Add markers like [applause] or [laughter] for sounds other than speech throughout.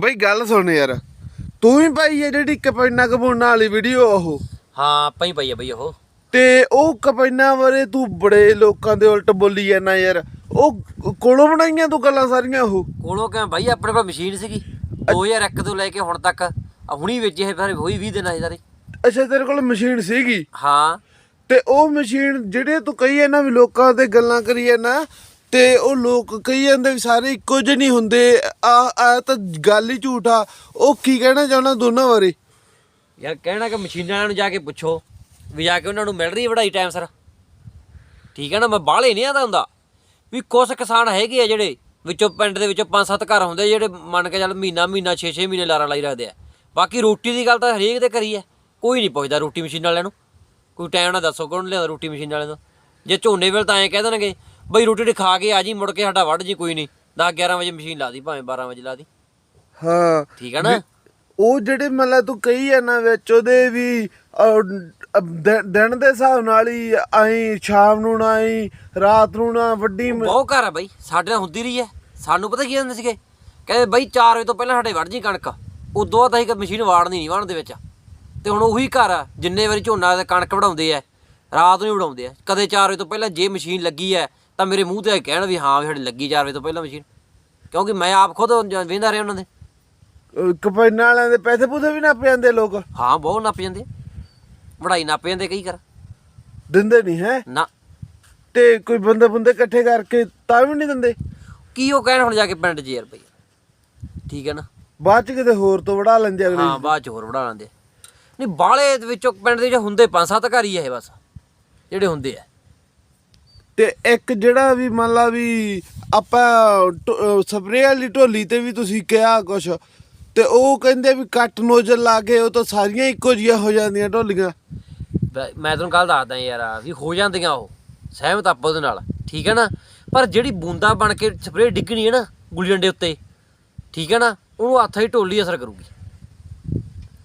ਬਈ ਗੱਲ ਸੁਣ ਯਾਰ ਤੂੰ ਹੀ ਪਾਈ ਹੈ ਜਿਹੜੀ ਕਪੈਨਾ ਕਬੂਨਾ ਵਾਲੀ ਵੀਡੀਓ ਉਹ। ਹਾਂ ਪਈ ਪਈ ਆ ਬਈ ਉਹ। ਤੇ ਉਹ ਕਪੈਨਾ ਬਾਰੇ ਤੂੰ ਬੜੇ ਲੋਕਾਂ ਦੇ ਉਲਟ ਬੋਲੀ ਜਾਂਦਾ ਯਾਰ। ਉਹ ਕੋਲੋਂ ਬਣਾਈਆਂ ਤੂੰ ਗੱਲਾਂ ਸਾਰੀਆਂ ਉਹ? ਕੋਲੋਂ ਕਿਵੇਂ ਬਾਈ ਆਪਣੇ ਕੋਲ ਮਸ਼ੀਨ ਸੀਗੀ। 2001 ਤੋਂ ਲੈ ਕੇ ਹੁਣ ਤੱਕ। ਆ ਹੁਣੀ ਵਿੱਚ ਇਹ ਫਿਰ ਹੋਈ 20 ਦਿਨ ਆ ਸਾਰੇ ਅੱਛਾ ਤੇਰੇ ਕੋਲ ਮਸ਼ੀਨ ਸੀਗੀ? ਹਾਂ। ਤੇ ਉਹ ਮਸ਼ੀਨ ਜਿਹੜੇ ਤੂੰ ਕਹੀ ਜਾਂਦਾ ਵੀ ਲੋਕਾਂ ਤੇ ਗੱਲਾਂ ਕਰੀ ਜਾਂਦਾ ਤੇ ਉਹ ਲੋਕ ਕਹੀ ਜਾਂਦੇ ਵੀ ਸਾਰੇ ਇੱਕੋ ਜਿਹੇ ਨਹੀਂ ਹੁੰਦੇ। ਆ ਆ ਤਾਂ ਗੱਲ ਹੀ ਝੂਠ ਆ। ਉਹ ਕੀ ਕਹਿਣਾ ਚਾਹੁੰਦਾ ਦੋਨਾਂ ਬਾਰੇ? ਯਾਰ ਕਹਿਣਾ ਕਿ ਮਸ਼ੀਨਾਂ ਨੂੰ ਜਾ ਕੇ ਪੁੱਛੋ, ਵੀ ਜਾ ਕੇ ਉਹਨਾਂ ਨੂੰ ਮਿਲ ਰਹੀ ਵੜਾਈ ਟਾਈਮ ਸਰ ਠੀਕ ਹੈ ਨਾ, ਮੈਂ ਬਾਹਲੇ ਨਹੀਂ ਆਦਾ ਹੁੰਦਾ। ਵੀ ਕੁਝ ਕਿਸਾਨ ਹੈਗੇ ਆ ਜਿਹੜੇ ਵਿੱਚੋਂ ਪਿੰਡ ਦੇ ਵਿੱਚੋਂ ਪੰਜ ਸੱਤ ਘਰ ਹੁੰਦੇ ਜਿਹੜੇ ਮੰਨ ਕੇ ਚੱਲ ਮਹੀਨਾ ਮਹੀਨਾ 6-6 ਮਹੀਨੇ ਲਾਰਾ ਲਾਈ ਰੱਖਦੇ ਆ। ਬਾਕੀ ਰੋਟੀ ਦੀ ਗੱਲ ਤਾਂ ਹਰੇਕ ਦੇ ਕਰੀ ਹੈ। ਕੋਈ ਨਹੀਂ ਪੁੱਛਦਾ ਰੋਟੀ ਮਸ਼ੀਨ ਵਾਲਿਆਂ ਨੂੰ। ਕੋਈ ਟਾਈਮ ਨਾ ਦੱਸੋ ਕੌਣ ਲਿਆਉਂਦਾ ਰੋਟੀ ਮਸ਼ੀਨ ਵਾਲਿਆਂ ਤੋਂ। ਜੇ ਝੋਨੇ ਵੇਲੇ ਤਾਂ ਐਂ ਕਹਿ ਦੇਣਗੇ ਬਈ ਰੋਟੀ ਟੀ ਖਾ ਕੇ ਆ ਜੀ ਮੁੜ ਕੇ ਸਾਡਾ ਵੱਢ ਜੀ ਕੋਈ ਨਹੀਂ। 10 11 ਵਜੇ ਮਸ਼ੀਨ ਲਾ ਦੀ ਭਾਵੇਂ 12 ਵਜੇ ਲਾ ਦੀ। ਹਾਂ। ਠੀਕ ਹੈ ਨਾ? ਉਹ ਜਿਹੜੇ ਮਤਲਬ ਤੂੰ ਕਹੀ ਜਾਂਦਾ ਵਿੱਚ ਉਹਦੇ ਵੀ ਦਿਨ ਦੇ ਹਿਸਾਬ ਨਾਲ ਹੀ ਆਈ ਸ਼ਾਮ ਨੂੰ ਨਾ ਆਈ ਰਾਤ ਨੂੰ ਨਾ ਵੱਡੀ ਬਹੁਤ ਘਰ ਆ ਬਈ ਸਾਡੇ ਨਾਲ ਹੁੰਦੀ ਰਹੀ ਹੈ। ਸਾਨੂੰ ਪਤਾ ਕੀ ਹੁੰਦੇ ਸੀਗੇ? ਕਹਿੰਦੇ ਬਈ 4 ਵਜੇ ਤੋਂ ਪਹਿਲਾਂ ਸਾਡੇ ਵੜ ਜੀ ਕਣਕ। ਉਦੋਂ ਬਾਅਦ ਅਸੀਂ ਮਸ਼ੀਨ ਵਾੜਨੀ ਨਹੀਂ ਵਾਹਣ ਦੇ ਵਿੱਚ। ਤੇ ਹੁਣ ਉਹੀ ਘਰ ਆ ਜਿੰਨੇ ਵਾਰੀ ਝੋਨਾ ਤੇ ਕਣਕ ਵਢਾਉਂਦੇ ਆ ਰਾਤ ਨੂੰ ਹੀ ਵਢਾਉਂਦੇ ਆ। ਕਦੇ 4 ਵਜੇ ਤੋਂ ਪਹਿਲਾਂ ਜੇ ਮਸ਼ੀਨ ਲੱਗੀ ਹੈ ਤਾਂ ਮੇਰੇ ਮੂੰਹ ਤੇ ਕਹਿਣ ਵੀ ਹਾਂ ਵੀ ਸਾਡੀ ਲੱਗੀ 4 ਵਜੇ ਤੋਂ ਪਹਿਲਾਂ ਮਸ਼ੀਨ। ਕਿਉਂਕਿ ਮੈਂ ਆਪ ਖੁਦ ਵੇਂਦਾ ਰਿਹਾ ਉਹਨਾਂ ਦੇ। ਕਪੈਨਾ ਵਾਲਿਆਂ ਦੇ ਪੈਸੇ ਪੂਸੇ ਵੀ ਨੱਪ ਜਾਂਦੇ ਲੋਕ? ਹਾਂ ਬਹੁਤ ਨੱਪ ਜਾਂਦੇ ਵਢਾਈ ਨੱਪ ਜਾਂਦੇ ਕਈ ਕਰ ਦਿੰਦੇ ਨਹੀਂ ਹੈ? ਨਾ। ਤੇ ਕੋਈ ਬੰਦੇ ਬੰਦੇ ਇਕੱਠੇ ਕਰਕੇ ਤਾਂ ਵੀ ਨਹੀਂ ਦਿੰਦੇ? ਕੀ ਉਹ ਕਹਿਣ ਹੁਣ ਜਾ ਕੇ ਪਿੰਡ 'ਚ ਯਾਰ ਬਈ। ਠੀਕ ਹੈ ਨਾ? ਬਾਅਦ ਚ ਕਿਤੇ ਹੋਰ ਤੋਂ ਵੜਾ ਲੈਂਦੇ ਅਗਲੇ ਹਾਂ ਬਾਅਦ ਚ ਹੋਰ ਵੜਾ ਲੈਂਦੇ। ਨਹੀਂ ਬਾਲੇ ਦੇ ਵਿੱਚੋਂ ਪਿੰਡ ਦੇ ਜਿਹੜੇ ਹੁੰਦੇ ਪੰਜ ਸੱਤ ਘਰ ਹੀ ਆ ਇਹ ਬਸ। ਜਿਹੜੇ ਹੁੰਦੇ ਆ। ਤੇ ਇੱਕ ਜਿਹੜਾ ਵੀ ਮੰਨ ਲਾ ਵੀ ਆਪਾਂ ਸਪਰੇਅ ਵਾਲੀ ਢੋਲੀ ਤੇ ਵੀ ਤੁਸੀਂ ਕਿਹਾ ਕੁਛ ਤੇ ਉਹ ਕਹਿੰਦੇ ਵੀ ਕੱਟ ਨੋਜ਼ਲ ਲਾ ਕੇ ਉਹ ਤਾਂ ਸਾਰੀਆਂ ਇੱਕੋ ਜਿਹੀਆਂ ਹੋ ਜਾਂਦੀਆਂ ਢੋਲੀਆਂ। ਮੈਂ ਤੁਹਾਨੂੰ ਕੱਲ ਦੱਸਦਾ ਯਾਰ ਆ ਵੀ ਹੋ ਜਾਂਦੀਆਂ ਉਹ ਸਹਿਮਤ ਆਪਾਂ ਉਹਦੇ ਨਾਲ ਠੀਕ ਹੈ ਨਾ? ਪਰ ਜਿਹੜੀ ਬੂੰਦਾ ਬਣ ਕੇ ਸਪਰੇਅ ਡਿੱਗਣੀ ਹੈ ਨਾ ਗੁੱਲੀ ਡੰਡੇ ਉੱਤੇ ਠੀਕ ਹੈ ਨਾ? ਉਹਨੂੰ ਹੱਥ ਹੀ ਢੋਲੀ ਅਸਰ ਕਰੂਗੀ।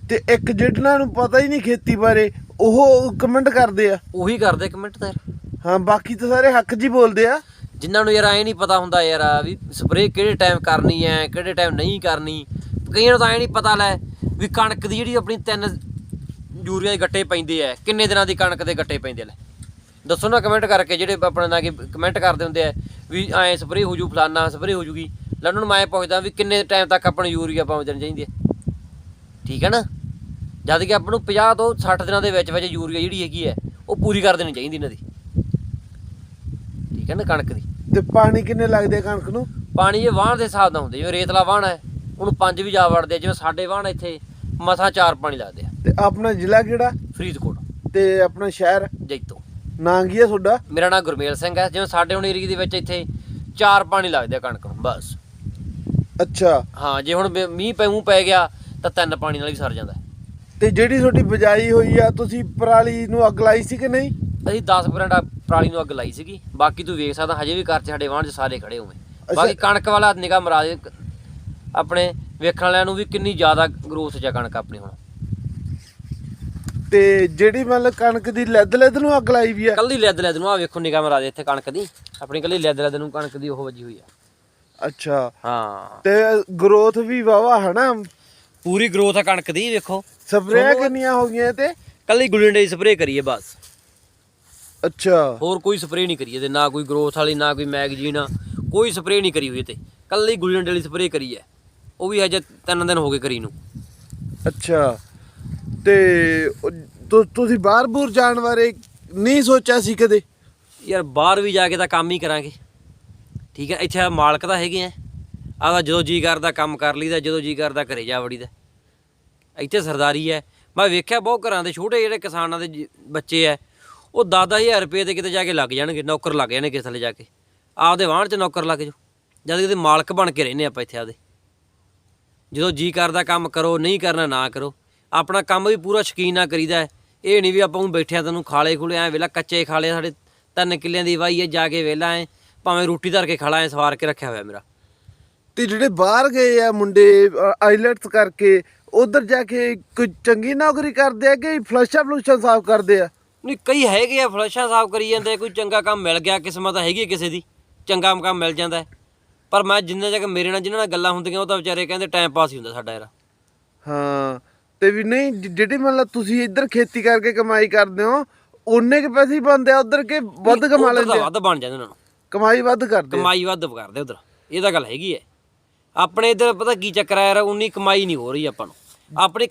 ਤੇ ਇੱਕ ਜਿਹਨਾਂ ਨੂੰ ਪਤਾ ਹੀ ਨਹੀਂ ਖੇਤੀ ਬਾਰੇ ਉਹ ਕਮੈਂਟ ਕਰਦੇ ਆ। ਉਹੀ ਕਰਦੇ ਕਮੈਂਟ ਤਾਂ ਯਾਰ। ਹਾਂ, ਬਾਕੀ ਤਾਂ ਸਾਰੇ ਹੱਕ ਜੀ ਬੋਲਦੇ ਆ। ਜਿਨ੍ਹਾਂ ਨੂੰ ਯਾਰ ਐ ਨਹੀਂ ਪਤਾ ਹੁੰਦਾ ਯਾਰ ਵੀ ਸਪਰੇਅ ਕਿਹੜੇ ਟਾਈਮ ਕਰਨੀ ਹੈ ਕਿਹੜੇ ਟਾਈਮ ਨਹੀਂ ਕਰਨੀ। ਕਈਆਂ ਨੂੰ ਤਾਂ ਐ ਨਹੀਂ ਪਤਾ ਲੈ ਵੀ ਕਣਕ ਦੀ ਜਿਹੜੀ ਆਪਣੀ ਤਿੰਨ ਯੂਰੀਆ ਦੇ ਗੱਟੇ ਪੈਂਦੇ ਆ ਕਿੰਨੇ ਦਿਨਾਂ ਦੀ ਕਣਕ ਦੇ ਗੱਟੇ ਪੈਂਦੇ ਲੈ। ਦੱਸੋ ਨਾ ਕਮੈਂਟ ਕਰਕੇ ਜਿਹੜੇ ਆਪਣਾ ਨਾ ਕਿ ਕਮੈਂਟ ਕਰਦੇ ਹੁੰਦੇ ਆ ਵੀ ਐ ਸਪਰੇਅ ਹੋ ਜੂ, ਫਲਾਨਾ ਸਪਰੇਅ ਹੋ ਜੂਗੀ। ਲੈ ਉਹਨਾਂ ਨੂੰ ਮੈਂ ਪੁੱਛਦਾ ਵੀ ਕਿੰਨੇ ਟਾਈਮ ਤੱਕ ਆਪਾਂ ਨੂੰ ਯੂਰੀਆ ਪਾਉਣ ਦੇਣੀ ਚਾਹੀਦੀ ਹੈ ਠੀਕ ਹੈ ਨਾ? ਜਦ ਕਿ ਆਪਾਂ ਨੂੰ 50 ਤੋਂ 60 ਦਿਨਾਂ ਦੇ ਵਿੱਚ ਵਿੱਚ ਯੂਰੀਆ ਜਿਹੜੀ ਹੈਗੀ ਹੈ ਉਹ ਪੂਰੀ ਕਰ ਦੇਣੀ ਚਾਹੀਦੀ ਇਹਨਾਂ ਦੀ। ਠੀਕ ਹੈ ਨਾ ਕਣਕ ਦੀ? ਤੇ ਪਾਣੀ ਕਿੰਨੇ ਲੱਗਦੇ ਕਣਕ ਨੂੰ? ਪਾਣੀ ਇਹ ਵਾਹਣ ਦੇ ਹਿਸਾਬ ਨਾਲ ਹੁੰਦੇ ਜਿਵੇਂ ਰੇਤਲਾ ਵਾਹਣ ਹੈ ਉਹਨੂੰ ਪੰਜ ਵੀ ਜਾ ਵੜਦੇ ਜਿਵੇਂ ਸਾਡੇ ਵਾਹਣ ਇੱਥੇ ਮਸਾ ਚਾਰ ਪਾਣੀ ਲੱਗਦੇ ਆ। ਤੇ ਆਪਣਾ ਜ਼ਿਲ੍ਹਾ ਕਿਹੜਾ? ਫਰੀਦਕੋਟ। ਤੇ ਆਪਣਾ ਸ਼ਹਿਰ? ਜੈਤੋ। ਨਾਂ ਕੀ ਆ ਤੁਹਾਡਾ? ਮੇਰਾ ਨਾਮ ਗੁਰਮੇਲ ਸਿੰਘ ਹੈ ਜਿਵੇਂ ਸਾਡੇ ਹੁਣ ਏਰੀਏ ਦੇ ਵਿੱਚ ਇੱਥੇ ਚਾਰ ਪਾਣੀ ਲੱਗਦੇ ਆ ਕਣਕ ਨੂੰ ਬਸ। ਅੱਛਾ। ਹਾਂ ਜੇ ਹੁਣ ਮੀਂਹ ਪੈ ਮੂੰਹ ਪੈ ਗਿਆ ਤਾਂ ਤਿੰਨ ਪਾਣੀ ਨਾਲ ਵੀ ਸਰ ਜਾਂਦਾ ਹੈ। ਤੇ ਜਿਹੜੀ ਤੁਹਾਡੀ ਬਜਾਈ ਹੋਈ ਆ ਤੁਸੀਂ ਪਰਾਲੀ ਨੂੰ ਅੱਗ ਲਾਈ ਸੀ ਕਿ ਨਹੀਂ? ਅਸੀਂ 10 ਪਰੈਂਟ ਪਰਾਲੀ ਨੂੰ ਅੱਗ ਲਾਈ ਸੀਗੀ। ਬਾਕੀ ਤੂੰ ਵੇਖ ਸਕਦਾ ਹਜੇ ਵੀ ਘਰ 'ਚ ਸਾਡੇ 'ਚ ਸਾਰੇ ਖੜੇ ਹੋਏ ਅੱਛਾ। ਬਾਕੀ ਕਣਕ ਵਾਲਾ ਨਿਗਾਹ ਮਰਾ ਦੇ। ਆਪਣੇ ਵੇਖਣ ਵਾਲਿਆਂ ਨੂੰ ਵੀ ਕਿੰਨੀ ਜ਼ਿਆਦਾ ਗਰੋਥ 'ਚ ਕਣਕ ਆਪਣੀ ਹੁਣ। ਤੇ ਜਿਹੜੀ ਮਤਲਬ ਕਣਕ ਦੀ ਲੈਦ ਲੈਦ ਨੂੰ ਅੱਗ ਲਾਈ ਵੀ ਆ? ਕੱਲੀ ਲੈਦ ਲੈਦ ਨੂੰ ਆ ਵੇਖੋ ਨਿਗਾਹ ਮਰਾ ਦੇ ਇੱਥੇ ਕਣਕ ਦੀ। ਆਪਣੀ ਕੱਲੀ ਲੈਦ ਲੈਦ ਨੂੰ ਕਣਕ ਦੀ ਉਹ ਵੱਜੀ ਹੋਈ ਆ। ਅੱਛਾ। ਹਾਂ। ਤੇ ਗਰੋਥ ਵੀ ਵਾਵਾ ਹਨਾ? ਪੂਰੀ ਗਰੋਥ ਆ ਕਣਕ ਦੀ ਵੇਖੋ। ਸਪਰੇਅ ਕਿੰਨੀਆਂ ਹੋ ਗਈਆਂ ਤੇ? ਕੱਲੀ ਗੁਲਿੰਡੇ ਸਪਰੇਅ ਕਰੀਏ ਬਸ। ਅੱਛਾ। ਹੋਰ ਕੋਈ ਸਪਰੇਅ ਨਹੀਂ ਕਰੀ ਇਹਦੇ ਨਾ ਕੋਈ ਗਰੋਥ ਵਾਲੀ ਨਾ ਕੋਈ ਮੈਗਜ਼ੀਨ ਕੋਈ ਸਪਰੇਅ ਨਹੀਂ ਕਰੀ ਹੋਈ ਤੇ ਕੱਲੀ ਗੁਲਿੰਡੇ ਵਾਲੀ ਸਪਰੇਅ ਕਰੀ ਹੈ। ਉਹ ਵੀ ਅਜੇ ਤਿੰਨ ਦਿਨ ਹੋ ਗਏ ਕਰੀ ਨੂੰ। ਅੱਛਾ। ਤੇ ਉਹ ਤੁ- ਤੁਸੀਂ ਬਾਹਰ ਬੂਰ ਜਾਣ ਬਾਰੇ ਨਹੀਂ ਸੋਚਿਆ ਸੀ ਕਦੇ? ਯਾਰ ਬਾਹਰ ਵੀ ਜਾ ਕੇ ਤਾਂ ਕੰਮ ਹੀ ਕਰਾਂਗੇ। ਠੀਕ ਹੈ ਇੱਥੇ ਮਾਲਕ ਤਾਂ ਹੈਗੇ ਆ। ਆਦਾ ਜਦੋਂ ਜੀ ਕਰਦਾ ਕੰਮ ਕਰ ਲਈਦਾ ਜਦੋਂ ਜੀ ਕਰਦਾ ਘਰੇ ਜਾ ਵੜੀਦਾ। ਇੱਥੇ ਸਰਦਾਰੀ ਹੈ। ਮੈਂ ਵੇਖਿਆ ਬਹੁਤ ਘਰਾਂ ਦੇ ਛੋਟੇ ਜਿਹੜੇ ਕਿਸਾਨਾਂ ਦੇ ਜੀ- ਬੱਚੇ ਐ ਉਹ 10-10000 ਰੁਪਏ ਤੇ ਕਿਤੇ ਜਾ ਕੇ ਲੱਗ ਜਾਣਗੇ, ਨੌਕਰ ਲੱਗ ਜਾਣੇ ਕਿਸੇ ਥੱਲੇ ਜਾ ਕੇ। ਆਪਦੇ ਵਾਹਣ 'ਚ ਨੌਕਰ ਲੱਗ ਜਾਓ। ਜਦ ਕਿਤੇ ਮਾਲਕ ਬਣ ਕੇ ਰਹਿੰਦੇ ਆਪਾਂ ਇੱਥੇ ਆਪਦੇ। ਜਦੋਂ ਜੀ ਕਰਦਾ ਕੰਮ ਕਰੋ, ਨਹੀਂ ਕਰਨਾ ਨਾ ਕਰੋ। ਆਪਣਾ ਕੰਮ ਵੀ ਪੂਰਾ ਸ਼ਕੀਨ ਨਾਲ ਕਰੀਦਾ ਹੈ। ਇਹ ਨਹੀਂ ਵੀ ਆਪਾਂ ਨੂੰ ਬੈਠਿਆਂ ਤੈਨੂੰ ਖਾਲੇ ਖੁਲੇ ਐ ਵੇਲਾ ਕੱਚੇ ਖਾਲੇ ਸਾਡੇ ਤਿੰਨ ਕਿੱਲਿਆਂ ਦੀ ਵਾਈ ਹੈ, ਜਾ ਕੇ ਵੇਲਾ ਐ, ਭਾਵੇਂ ਰੋਟੀ ਧਰ ਕੇ ਖੜਾ ਐ, ਸਵਾਰ ਕੇ ਰੱਖਿਆ ਹੋਇਆ ਮੇਰਾ। ਤੇ ਜਿਹੜੇ ਬਾਹਰ ਗਏ ਆ ਮੁੰਡੇ ਆਈਲੈਟਸ ਕਰਕੇ, ਉਧਰ ਜਾ ਕੇ ਕੋਈ ਚੰਗੀ ਨੌਕਰੀ ਕਰਦੇ ਆ ਕਿ ਫਲਸ਼ਾ ਫਲੂਸ਼ਾ ਸਾਫ਼ ਕਰਦੇ ਆ? ਨਹੀਂ ਕਈ ਹੈਗੇ ਆ ਫਲਸ਼ਾਂ ਸਾਫ਼ ਕਰੀ ਜਾਂਦੇ ਕੋਈ ਚੰਗਾ ਕੰਮ ਮਿਲ ਗਿਆ ਕਿਸਮਤ ਹੈਗੀ ਹੈ ਕਿਸੇ ਦੀ ਚੰਗਾ ਕੰਮ ਮਿਲ ਜਾਂਦਾ ਹੈ। ਪਰ ਮੈਂ ਜਿੰਨੇ ਜਗ੍ਹਾ ਮੇਰੇ ਨਾਲ ਜਿਨ੍ਹਾਂ ਨਾਲ ਗੱਲਾਂ ਹੁੰਦੀਆਂ ਉਹ ਤਾਂ ਵਿਚਾਰੇ ਕਹਿੰਦੇ ਟਾਈਮ ਪਾਸ ਹੀ ਹੁੰਦਾ ਸਾਡਾ ਯਾਰ। ਹਾਂ ਤੇ ਵੀ ਨਹੀਂ ਜ- ਜਿਹੜੀ ਮਤਲਬ ਤੁਸੀਂ ਇੱਧਰ ਖੇਤੀ ਕਰਕੇ ਕਮਾਈ ਕਰਦੇ ਹੋ ਉਹਨੇ ਕੇ ਪੈਸੇ ਹੀ ਬਣਦੇ ਆ ਉਧਰ ਕੇ ਵੱਧ ਕਮਾ ਉੱਧਰ ਲੈਂਦੇ ਆ। ਵੱਧ ਬਣ ਜਾਂਦੇ ਉਹਨਾਂ ਨੂੰ। ਕਮਾਈ ਵੱਧ ਕਰਦੇ ਆ। ਕਮਾਈ ਵੱਧ ਕਰਦੇ ਉਧਰ। ਇਹ ਤਾਂ ਗੱਲ ਹੈਗੀ ਹੈ। ਆਪਣੇ ਇੱਧਰ ਪਤਾ ਕੀ ਚੱਕਰ ਆ ਯਾਰ ਉਨੀ ਕਮਾਈ ਨਹੀਂ ਹੋ ਰਹੀ ਆਪਾਂ ਨੂੰ। ਆਪਣੀ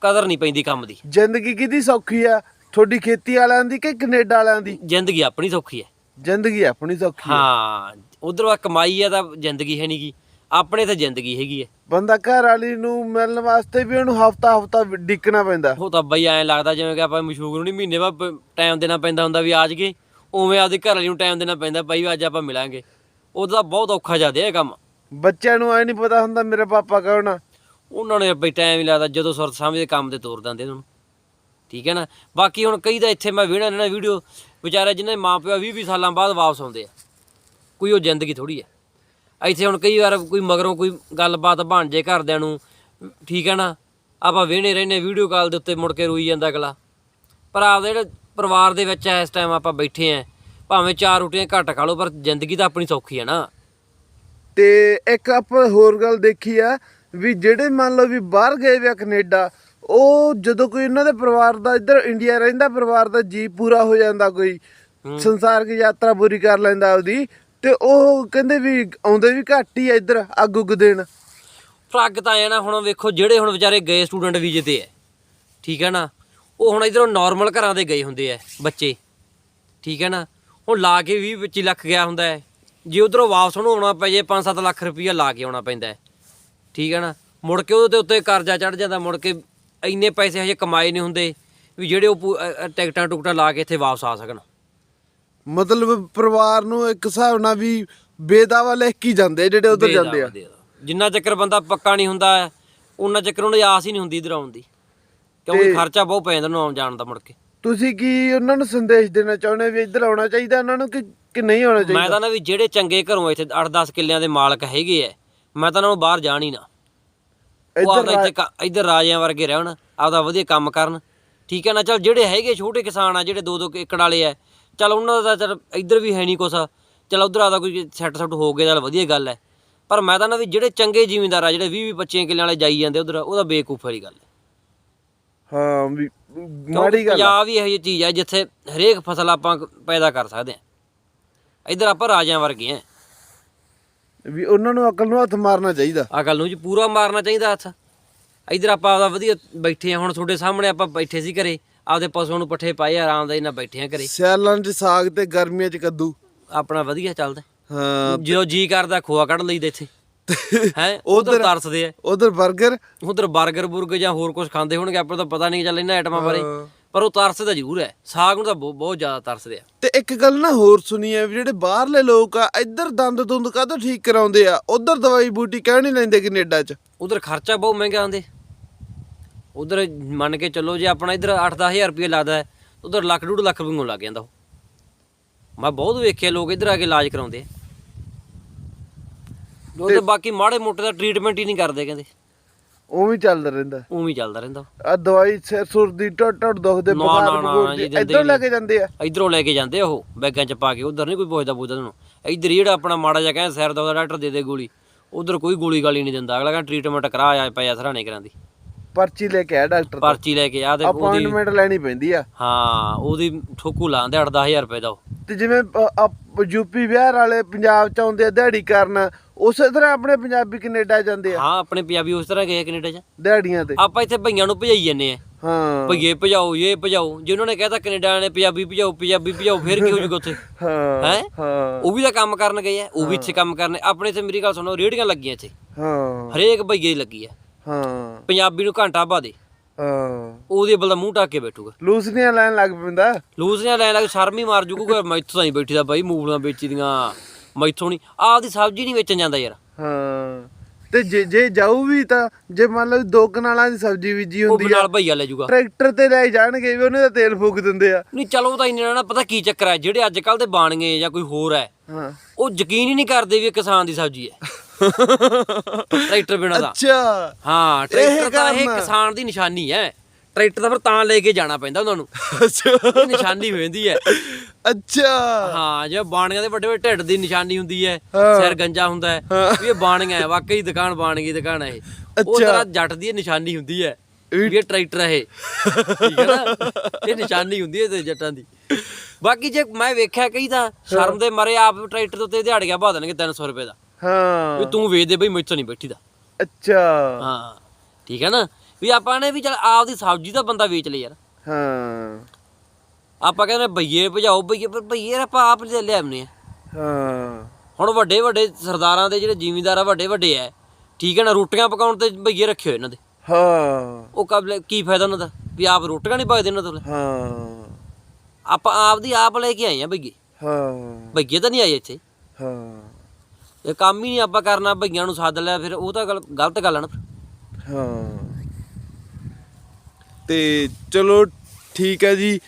ਕਦਰ ਨਹੀਂ ਪੈਂਦੀ ਕੰਮ ਦੀ। ਜ਼ਿੰਦਗੀ ਕਿਹਦੀ ਸੌਖੀ ਆ? ਤੁਹਾਡੀ ਖੇਤੀ ਵਾਲਿਆਂ ਦੀ ਕਿ ਕੈਨੇਡਾ ਵਾਲਿਆਂ ਦੀ? ਜ਼ਿੰਦਗੀ ਆਪਣੀ ਸੌਖੀ ਹੈ। ਜ਼ਿੰਦਗੀ ਆਪਣੀ ਸੌਖੀ ਆ। ਹਾਂ ਉਧਰ ਕਮਾਈ ਆ ਤਾਂ ਜ਼ਿੰਦਗੀ ਹੈ ਨਹੀਂਗੀ ਆਪਣੇ ਤਾਂ ਜ਼ਿੰਦਗੀ ਹੈਗੀ ਹੈ। ਬੰਦਾ ਘਰ ਵਾਲੀ ਨੂੰ ਮਿਲਣ ਵਾਸਤੇ ਵੀ ਉਹਨੂੰ ਹਫਤਾ ਹਫਤਾ ਡਿੱਕਣਾ ਪੈਂਦਾ। ਉਹ ਤਾਂ ਬਈ ਐਂ ਲੱਗਦਾ ਜਿਵੇਂ ਕਿ ਆਪਾਂ ਮਸ਼ਹੂਰ ਨੂੰ ਨਹੀਂ ਮਹੀਨੇ ਬਾਅਦ ਟਾਈਮ ਦੇਣਾ ਪੈਂਦਾ ਹੁੰਦਾ ਵੀ ਆਜ ਕੇ ਉਵੇਂ ਆਪਦੇ ਘਰ ਵਾਲੀ ਨੂੰ ਟਾਈਮ ਦੇਣਾ ਪੈਂਦਾ ਬਈ ਅੱਜ ਆਪਾਂ ਮਿਲਾਂਗੇ। ਉਹਦਾ ਤਾਂ ਬਹੁਤ ਔਖਾ ਜ਼ਿਆਦਾ ਇਹ ਕੰਮ। ਬੱਚਿਆਂ ਨੂੰ ਐ ਨਹੀਂ ਪਤਾ ਹੁੰਦਾ ਮੇਰਾ ਪਾਪਾ ਕੌਣ ਆ। ਉਹਨਾਂ ਨੇ ਬਈ ਟਾਈਮ ਹੀ ਲੱਗਦਾ ਜਦੋਂ ਸੁਰਤ ਸਮਝਦੇ ਕੰਮ ਤੇ ਤੋਰ ਦਿੰਦੇ ਉਹਨਾਂ। ਠੀਕ ਹੈ ਨਾ? ਬਾਕੀ ਹੁਣ ਕਈ ਤਾਂ ਇੱਥੇ ਮੈਂ ਵੇਣਾ ਨਾ ਵੀਡੀਓ, ਵਿਚਾਰੇ ਜਿਨ੍ਹਾਂ ਦੇ ਮਾਪਿਓ 20 20 ਸਾਲਾਂ ਬਾਅਦ ਵਾਪਸ ਆਉਂਦੇ ਆ। ਕੋਈ ਉਹ ਜ਼ਿੰਦਗੀ ਥੋੜੀ ਹੈ। ਇੱਥੇ ਹੁਣ ਕਈ ਵਾਰ ਕੋਈ ਮਗਰੋਂ ਕੋਈ ਗੱਲਬਾਤ ਬਣ ਜੇ ਘਰਦਿਆਂ ਨੂੰ, ਠੀਕ ਹੈ ਨਾ? ਆਪਾਂ ਵੇਹਣੇ ਰਹਿੰਦੇ ਵੀਡੀਓ ਕਾਲ ਦੇ ਉੱਤੇ ਮੁੜ ਕੇ ਰੋਈ ਜਾਂਦਾ ਅਗਲਾ। ਪਰ ਆਪਦੇ ਜਿਹੜੇ ਪਰਿਵਾਰ ਦੇ ਵਿੱਚ ਇਸ ਟਾਈਮ ਆਪਾਂ ਬੈਠੇ ਆਂ ਭਾਵੇਂ ਚਾਰ ਰੋਟੀਆਂ ਘੱਟ ਖਾ ਲਓ, ਪਰ ਜ਼ਿੰਦਗੀ ਤਾਂ ਆਪਣੀ ਸੌਖੀ ਹੈ ਨਾ। ਤੇ ਇੱਕ ਆਪਾਂ ਹੋਰ ਗੱਲ ਦੇਖੀ ਆ, ਵੀ ਜਿਹੜੇ ਮੰਨ ਲਓ ਵੀ ਬਾਹਰ ਗਏ ਵੇ ਆ ਕੈਨੇਡਾ ਉਹ ਜਦੋਂ ਕੋਈ ਉਹਨਾਂ ਦੇ ਪਰਿਵਾਰ ਦਾ ਇੱਧਰ ਇੰਡੀਆ ਰਹਿੰਦਾ ਪਰਿਵਾਰ ਦਾ ਜੀ ਪੂਰਾ ਹੋ ਜਾਂਦਾ ਕੋਈ ਸੰਸਾਰ ਦੀ ਯਾਤਰਾ ਪੂਰੀ ਕਰ ਲੈਂਦਾ ਉਹਦੀ ਤੇ ਉਹ ਕਹਿੰਦੇ ਵੀ ਆਉਂਦੇ ਵੀ ਘੱਟ ਹੀ ਆ ਇੱਧਰ ਅੱਗ ਉੱਗ ਦੇਣ। ਫ਼ਰਕ ਤਾਂ ਆਇਆ ਨਾ ਹੁਣ ਵੇਖੋ ਜਿਹੜੇ ਹੁਣ ਵਿਚਾਰੇ ਗਏ ਸਟੂਡੈਂਟ ਵੀਜ਼ੇ ਤੇ ਐ ਠੀਕ ਹੈ ਨਾ? ਉਹ ਹੁਣ ਇਧਰੋਂ ਨਾਰਮਲ ਘਰਾਂ ਦੇ ਗਏ ਹੁੰਦੇ ਐ ਬੱਚੇ ਠੀਕ ਹੈ ਨਾ? ਹੁਣ ਲਾ ਕੇ 20 25 ਲੱਖ ਗਿਆ ਹੁੰਦਾ ਹੈ। ਜੇ ਉਧਰੋਂ ਵਾਪਸ ਉਹਨੂੰ ਆਉਣਾ ਪੈ ਜੇ 5-7 ਲੱਖ ਰੁਪਈਆ ਲਾ ਕੇ ਆਉਣਾ ਪੈਂਦਾ ਠੀਕ ਹੈ ਨਾ? ਮੁੜ ਕੇ ਉਹਦੇ ਉੱਤੇ ਕਰਜ਼ਾ ਚੜ ਜਾਂਦਾ ਮੁੜ ਕੇ ਇੰਨੇ ਪੈਸੇ ਹਜੇ ਕਮਾਏ ਨਹੀਂ ਹੁੰਦੇ ਵੀ ਜਿਹੜੇ ਉਹ ਪੂ- ਅ- ਅ- ਟਿਕਟਾਂ ਟੁਕਟਾਂ ਲਾ ਕੇ ਇੱਥੇ ਵਾਪਸ ਆ ਸਕਣ। ਮਤਲਬ ਪਰਿਵਾਰ ਨੂੰ ਇੱਕ ਹਿਸਾਬ ਨਾਲ ਵੀ ਬੇਦਾਵਾ ਲਿਖ ਕੇ ਹੀ ਜਾਂਦੇ ਆ ਜਿਹੜੇ ਉਧਰ ਜਾਂਦੇ ਆ। ਦੇ। ਜਿੰਨਾ ਚੱਕਰ ਬੰਦਾ ਪੱਕਾ ਨਹੀਂ ਹੁੰਦਾ ਉਹਨਾਂ ਚੱਕਰ ਉਹਨੂੰ ਆਸ ਹੀ ਨਹੀਂ ਹੁੰਦੀ ਇਧਰ ਆਉਣ ਦੀ। ਕਿਉਂਕਿ ਖਰਚਾ ਬਹੁਤ ਪੈ ਜਾਂਦਾ ਉਹਨੂੰ ਆਉਣ ਜਾਣ ਦਾ ਮੁੜ ਕੇ। ਤੁਸੀਂ ਕੀ ਉਹਨਾਂ ਨੂੰ ਸੰਦੇਸ਼ ਦੇਣਾ ਚਾਹੁੰਦੇ ਵੀ ਇੱਧਰ ਆਉਣਾ ਚਾਹੀਦਾ ਉਹਨਾਂ ਨੂੰ ਕਿ ਕਿ ਨਹੀਂ ਆਉਣਾ ਚਾਹੀਦਾ? ਮੈਂ ਤਾਂ ਨਾ ਵੀ ਜਿਹੜੇ ਚੰਗੇ ਘਰੋਂ ਇੱਥੇ 8-10 ਕਿੱਲਿਆਂ ਦੇ ਮਾਲਕ ਹੈਗੇ ਐ ਮੈਂ ਤਾਂ ਉਹਨਾਂ ਨੂੰ ਬਾਹਰ ਜਾਣ ਹੀ ਨਾ। ਉਹ ਇੱਧਰ ਆਪਦਾ ਇੱਥੇ ਕ- ਇੱਧਰ ਰਾਜਿਆਂ ਵਰਗੇ ਰਹਿਣ ਆਪਦਾ ਵਧੀਆ ਕੰਮ ਕਰਨ। ਠੀਕ ਹੈ ਨਾ? ਚਲ ਜਿਹੜੇ ਹੈਗੇ ਛੋਟੇ ਕਿਸਾਨ ਆ ਜਿਹੜੇ 2-2 ਏਕੜ ਵਾਲੇ ਐ ਚਲ ਉਹਨਾਂ ਦਾ ਚਲ ਇੱਧਰ ਵੀ ਹੈ ਨਹੀਂ ਕੁਛ। ਚਲ ਉਧਰ ਆਦਾ ਕੋਈ ਸੈੱਟ ਸੈੱਟ ਹੋ ਗਿਆ ਚਲ ਵਧੀਆ ਗੱਲ ਐ ਪਰ ਮੈਂ ਤਾਂ ਨਾ ਵੀ ਜਿਹੜੇ ਚੰਗੇ ਜ਼ਿਮੀਂਦਾਰ ਆ ਜਿਹੜੇ 20-20 25 ਕਿੱਲਿਆਂ ਵਾਲੇ ਜਾਈ ਜਾਂਦੇ ਉਧਰ ਉਹਦਾ ਬੇਕੂਫ ਵਾਲੀ ਗੱਲ ਐ ਹਾਂ ਵੀ ਕਿਉਂਕਿ ਮਾੜੀ ਗੱਲ ਆ। ਪੰਜਾਬ ਹੀ ਇਹੋ ਜਿਹੀ ਚੀਜ਼ ਹੈ ਜਿੱਥੇ ਹਰੇਕ ਫਸਲ ਆਪਾਂ ਕ- ਪੈਦਾ ਕਰ ਸਕਦੇ ਹਾਂ ਇੱਧਰ ਆਪਾਂ ਰਾਜਿਆਂ ਵਰਗੇ ਹਾਂ ਵੀ ਉਹਨਾਂ ਨੂੰ ਅਕਲ ਨੂੰ ਹੱਥ ਮਾਰਨਾ ਚਾਹੀਦਾ। ਗੱਲ ਨੂੰ ਜੀ ਪੂਰਾ ਮਾਰਨਾ ਚਾਹੀਦਾ ਹੱਥ। ਇੱਧਰ ਆਪਾਂ ਆਪਦਾ ਵਧੀਆ ਬੈਠੇ ਆ ਹੁਣ ਤੁਹਾਡੇ ਸਾਹਮਣੇ ਆਪਾਂ ਬੈਠੇ ਸੀ ਘਰੇ। ਆਪਦੇ ਪਸ਼ੂਆਂ ਨੂੰ ਪੱਠੇ ਪਾਏ ਆਰਾਮਦਾਰੀ ਨਾਲ ਬੈਠੇ ਆ ਘਰੇ। ਸਿਆਲਾਂ 'ਚ ਸਾਗ ਤੇ ਗਰਮੀਆਂ 'ਚ ਕੱਦੂ। ਆਪਣਾ ਵਧੀਆ ਚੱਲਦਾ। ਹਾਂ ਜਦੋਂ ਜੀ ਕਰਦਾ ਖੋਆ ਕੱਢ ਲਈਦਾ ਇੱਥੇ। ਹੈ ਉਧਰ ਤਰਸਦੇ ਆ। ਉਧਰ 버ਗਰ ਉਧਰ 버ਗਰ ਬੁਰਗ ਜਾਂ ਹੋਰ ਕੁਝ ਖਾਂਦੇ ਹੋਣਗੇ ਆਪਾਂ ਤਾਂ ਪਤਾ ਨਹੀਂ ਚੱਲ ਇਹਨਾਂ ਆਈਟਮਾਂ ਬਾਰੇ। ਪਰ ਉਹ ਤਰਸਦਾ ਜ਼ਰੂਰ ਹੈ। ਸਾਗ ਨੂੰ ਤਾਂ ਬਹੁ- ਬਹੁਤ ਜ਼ਿਆਦਾ ਤਰਸਦੇ ਆ। ਤੇ ਇੱਕ ਗੱਲ ਨਾ ਹੋਰ ਸੁਣੀ ਹੈ ਵੀ ਜਿਹੜੇ ਬਾਹਰਲੇ ਲੋਕ ਆ ਇੱਧਰ ਦੰਦ ਦੁੰਦ ਕਾਹਤੋਂ ਠੀਕ ਕਰਾਉਂਦੇ ਆ? ਉਧਰ ਦਵਾਈ ਬੂਟੀ ਕਿਉਂ ਨਹੀਂ ਲੈਂਦੇ ਕੈਨੇਡਾ 'ਚ? ਉਧਰ ਖਰਚਾ ਬਹੁਤ ਮਹਿੰਗਾ ਆਉਂਦੇ। ਉਧਰ ਮੰਨ ਕੇ ਚੱਲੋ ਜੇ ਆਪਣਾ ਇਧਰ 8-10000 ਰੁਪਏ ਲੱਗਦਾ ਹੈ ਉਧਰ ਲੱਖ ਡੂਢ ਲੱਖ ਰੁਪਏ ਲੱਗ ਜਾਂਦਾ ਉਹ। ਮੈਂ ਬਹੁਤ ਵੇਖਿਆ ਲੋਕ ਇਧਰ ਆ ਕੇ ਇਲਾਜ ਕਰਾਉਂਦੇ ਉਹਦੇ ਬਾਕੀ ਮਾੜੇ ਮੋਟੇ ਦਾ ਟ੍ਰੀਟਮੈਂਟ ਹੀ ਨਹੀਂ ਕਰਦੇ ਕਹਿੰਦੇ। ਉਵੇਂ ਹੀ ਚੱਲਦਾ ਰਹਿੰਦਾ। ਉਵੇਂ ਹੀ ਚੱਲਦਾ ਰਹਿੰਦਾ। ਆ ਦਵਾਈ ਸਿਰ ਸੁਰ ਦੀ ਟੁੱਟ ਟੁੱਟ ਦੁਖਦੇ ਨਾ, ਬੁਖਾਰ ਨਾ, ਨਾ, ਬਖੂਰ ਜੀ, ਦੀ। ਦਿੰਦੇ ਇੱਧਰੋਂ ਹੀ ਲੈ ਕੇ ਜਾਂਦੇ ਆ। ਇਧਰੋਂ ਲੈ ਕੇ ਜਾਂਦੇ ਉਹ ਬੈਗਾਂ 'ਚ ਪਾ ਕੇ ਉਧਰ ਨਹੀਂ ਕੋਈ ਪੁੱਛਦਾ ਪੁੱਛਦਾ ਤੁਹਾਨੂੰ ਇਧਰ ਜਿਹੜਾ ਆਪਣਾ ਮਾੜਾ ਜਿਹਾ ਕਹਿੰਦਾ ਸਿਰ ਦਾ ਡਾਕਟਰ ਦੇ ਦੇ ਗੋਲੀ। ਉਧਰ ਕੋਈ ਗੋਲੀ ਗਾਲੀ ਨਹੀਂ ਦਿੰਦਾ। ਅਗਲਾ ਕਹਿੰਦਾ ਟ੍ਰੀਟਮੈਂਟ ਕਰਾ ਆ ਪਿਆ ਸਰਾਣੇ ਕਰਾਂਦੀ ਪਰਚੀ ਲੈ ਕੇ ਆ ਡਾਕਟਰ ਪਰਚੀ ਲੈ ਕੇ ਆ ਤੇ ਉਹਦੀ ਅਪਾਇੰਟਮੈਂਟ ਲੈਣੀ ਪੈਂਦੀ ਆ। ਹਾਂ ਉਹਦੀ ਠੋਕੂ ਲਾਉਂਦੇ 8-10000 ਰੁਪਏ ਦਾ ਉਹ। ਤੇ ਜਿਵੇਂ ਯੂਪੀ ਬਿਹਾਰ ਵਾਲੇ ਪੰਜਾਬ ਚ ਆਉਂਦੇ ਆ ਦਿਹਾੜੀ ਕਰਨ ਉਸੇ ਤਰ੍ਹਾਂ ਆਪਣੇ ਪੰਜਾਬੀ ਕੈਨੇਡਾ ਜਾਂਦੇ ਆ। ਹਾਂ ਆਪਣੇ ਪੰਜਾਬੀ ਉਸ ਤਰ੍ਹਾਂ ਗਏ ਕੈਨੇਡਾ 'ਚ। ਦਿਹਾੜੀਆਂ ਤੇ। ਆਪਾਂ ਇੱਥੇ ਭਈਆਂ ਨੂੰ ਭਜਾਈ ਜੰਨੇ ਆ। ਹਾਂ। ਭਈਏ ਭਜਾਓ ਇਹ ਭਜਾਓ ਜੇ ਉਹਨਾਂ ਨੇ ਕਹਿਤਾ ਕੈਨੇਡਾ ਨੇ ਪੰਜਾਬੀ ਭਜਾਓ ਪੰਜਾਬੀ ਭਜਾਓ ਫਿਰ ਕੀ ਹੋ ਜੂਗਾ ਉੱਥੇ? ਹਾਂ ਹੈ? ਹਾਂ। ਉਹ ਵੀ ਤਾਂ ਕੰਮ ਕਰਨ ਗਏ ਆ ਉਹ ਵੀ ਇੱਥੇ ਕੰਮ ਕਰਨੇ। ਆਪਣੇ ਇੱਥੇ ਮੇਰੀ ਗੱਲ ਸੁਣੋ ਰੇੜੀਆਂ ਲੱਗੀਆਂ ਇੱਥੇ। ਹਾਂ। ਹਰੇਕ ਭਈਏ ਲੱਗੀ ਆ। ਹਾਂ। ਪੰਜਾਬੀ ਨੂੰ ਘੰਟਾ ਪਾ ਦੇ ਹਾਂ। ਉਹਦੇ ਬਲਦਾ ਮੂੰਹ ਢੱਕ ਕੇ ਬੈਠੂਗਾ। ਲੂਸਨੀਆਂ ਲੈਣ ਲੱਗ ਪੈਂਦਾ। ਲੂਜ਼ੀਆਂ ਲੈਣ ਲੱਗ ਸ਼ਰਮ ਹੀ ਮਾਰ ਜੂਗਾ ਕੋਈ ਮੈਥੋਂ ਤਾਂ ਬੈਠੀ ਦਾ ਬਾਈ ਮੂਲੀਆਂ ਵੇਚੀ ਦੀਆਂ। ਮੈਥੋਂ ਨਹੀਂ ਆਪਦੀ ਸਬਜ਼ੀ ਨਹੀਂ ਵੇਚਣ ਜਾਂਦਾ ਯਾਰ। ਹਾਂ ਤੇ ਜੇ ਜੇ ਜਾਊ ਵੀ ਤਾਂ ਜੇ ਮੰਨ ਲਓ ਦੋ ਕਨਾਲਾਂ ਦੀ ਸਬਜ਼ੀ ਬੀਜੀ ਉਹ ਹੁੰਦੀ ਆ ਨਾਲ ਭਈਆ ਲੈ ਜੂਗਾ। ਟਰੈਕਟਰ ਤੇ ਲੈ ਜਾਣਗੇ ਵੀ ਉਹਨੇ ਤਾਂ ਤੇਲ ਫੂਕ ਦਿੰਦੇ ਆ। ਨਹੀਂ ਚਲੋ ਤਾਂ ਇੰਨੇ ਨਾ ਪਤਾ ਕੀ ਚੱਕਰ ਹੈ ਜਿਹੜੇ ਅੱਜ ਕੱਲ ਦੇ ਬਾਣੀਏ ਜਾਂ ਕੋਈ ਹੋਰ ਹੈ ਹਾਂ। ਉਹ ਯਕੀਨ ਹੀ ਨਹੀਂ ਕਰਦੇ ਵੀ ਇਹ ਕਿਸਾਨ ਦੀ ਸਬਜ਼ੀ ਹੈ [laughs] ਟਰੈਕਟਰ ਬਿਨਾਂ ਦਾ ਅੱਛਾ। ਹਾਂ ਟਰੈਕਟਰ ਤਾਂ ਇਹ। ਕਿਸਾਨ ਦੀ ਨਿਸ਼ਾਨੀ ਹੈ ਟਰੈਕਟਰ ਤਾਂ ਫਿਰ ਤਾਂ ਲੈ ਕੇ ਜਾਣਾ ਪੈਂਦਾ ਉਹਨਾਂ ਨੂੰ। ਅੱਛਾ। ਨਿਸ਼ਾਨੀ ਹੋ ਜਾਂਦੀ ਹੈ। ਅੱਛਾ। ਹਾਂ ਜੇ ਬਾਣੀਆਂ ਦੇ ਵੱਡੇ ਵੱਡੇ ਢਿੱਡ ਦੀ ਨਿਸ਼ਾਨੀ ਹੁੰਦੀ ਹੈ। ਸਿਰ ਗੰਜਾ ਹੁੰਦਾ ਹੈ। ਵੀ ਇਹ ਬਾਣੀਆਂ ਹੈ ਵਾਕਈ ਦੁਕਾਨ ਬਾਣਗੀ ਦੁਕਾਨ ਹੈ ਇਹ। ਉਹ। ਤਰ੍ਹਾਂ ਜੱਟ ਦੀ ਨਿਸ਼ਾਨੀ ਹੁੰਦੀ ਹੈ ਵੀ ਇਹ ਟਰੈਕਟਰ ਹੈ ਇਹ। ਠੀਕ ਹੈ ਨਾ? ਇਹ ਨਿਸ਼ਾਨੀ ਹੁੰਦੀ ਹੈ ਤੇ ਜੱਟਾਂ ਦੀ। ਬਾਕੀ ਜੇ ਮੈਂ ਵੇਖਿਆ ਕਈ ਤਾਂ ਸ਼ਰਮ ਦੇ ਮਾਰੇ ਆਪ ਟਰੈਕਟਰ ਦੇ ਉੱਤੇ ਦਿਹਾੜੀਆਂ ਪਾ ਦੇਣਗੇ 300 ਰੁਪਏ ਦਾ। ਹਾਂ। ਵੀ ਤੂੰ ਵੇਚ ਦੇ ਬਈ ਮੈਥੋਂ ਨਹੀਂ ਬੈਠੀ ਦਾ ਅੱਛਾ। ਹਾਂ ਠੀਕ ਹੈ ਨਾ? ਵੀ ਆਪਾਂ ਨੇ ਵੀ ਚਲ ਆਪਦੀ ਸਬਜ਼ੀ ਦਾ ਬੰਦਾ ਵੇਚ ਲੈ ਯਾਰ। ਹਾਂ। ਆਪਾਂ ਕਹਿੰਦੇ ਬਈਏ ਭਜਾਓ ਬਈਏ ਪਰ ਬਈਏ ਆਪਾਂ ਆਪ ਲੈ ਲਿਆਉਂਦੇ ਆ। ਹਾਂ। ਹੁਣ ਵੱਡੇ ਵੱਡੇ ਸਰਦਾਰਾਂ ਦੇ ਜਿਹੜੇ ਜ਼ਿਮੀਂਦਾਰ ਆ ਵੱਡੇ ਵੱਡੇ ਐ ਠੀਕ ਹੈ ਨਾ ਰੋਟੀਆਂ ਪਕਾਉਣ ਤੇ ਬਈਏ ਰੱਖੇ ਹੋਏ ਇਹਨਾਂ ਦੇ। ਹਾਂ। ਉਹ ਕਬਲੇ ਕੀ ਫਾਇਦਾ ਉਹਨਾਂ ਦਾ? ਵੀ ਆਪ ਰੋਟੀਆਂ ਨਹੀਂ ਪਕਦੇ ਇਹਨਾਂ ਤੋਂ ਹਾਂ। ਆਪਾਂ ਆਪ ਦੀ ਆਪ ਲੈ ਕੇ ਆਏ ਆ ਬਈਏ। ਹਾਂ। ਬਈਏ ਤਾਂ ਨਹੀਂ ਆਏ ਇੱਥੇ। ਹਾਂ। ਇਹ ਕੰਮ ਹੀ ਨਹੀਂ ਆਪਾਂ ਕਰਨਾ ਬਈਆਂ ਨੂੰ ਸੱਦ ਲਿਆ ਫਿਰ ਉਹ ਤਾਂ ਗੱਲ ਗਲਤ ਗੱਲ ਆ ਨਾ ਫਿਰ। ਹਾਂ। ਤੇ ਚਲੋ ਠੀਕ ਹੈ ਜੀ।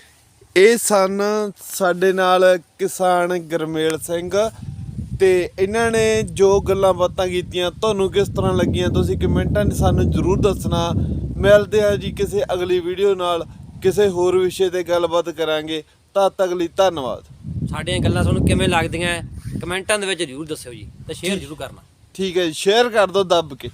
ਇਹ ਸਨ ਸਾਡੇ ਨਾਲ ਕਿਸਾਨ ਗਰਮੇਲ ਸਿੰਘ ਤੇ ਇਹਨਾਂ ਨੇ ਜੋ ਗੱਲਾਂ ਬਾਤਾਂ ਕੀਤੀਆਂ ਤੁਹਾਨੂੰ ਕਿਸ ਤਰ੍ਹਾਂ ਲੱਗੀਆਂ ਤੁਸੀਂ ਕਮੈਂਟਾਂ 'ਚ ਸਾਨੂੰ ਜਰੂਰ ਦੱਸਣਾ। ਮਿਲਦੇ ਆ ਜੀ ਕਿਸੇ ਅਗਲੀ ਵੀਡੀਓ ਨਾਲ ਕਿਸੇ ਹੋਰ ਵਿਸ਼ੇ ਤੇ ਗੱਲਬਾਤ ਕਰਾਂਗੇ। ਤਦ ਤੱਕ ਲਈ ਧੰਨਵਾਦ। ਸਾਡੀਆਂ ਗੱਲਾਂ ਤੁਹਾਨੂੰ ਕਿਵੇਂ ਲੱਗਦੀਆਂ ਕਮੈਂਟਾਂ ਦੇ ਵਿੱਚ ਜ਼ਰੂਰ ਦੱਸਿਓ ਜੀ ਤੇ ਸ਼ੇਅਰ ਜ਼ਰੂਰ ਕਰਨਾ। ਠੀਕ ਹੈ ਜੀ ਸ਼ੇਅਰ ਕਰ ਦਿਓ ਦੱਬ ਕੇ।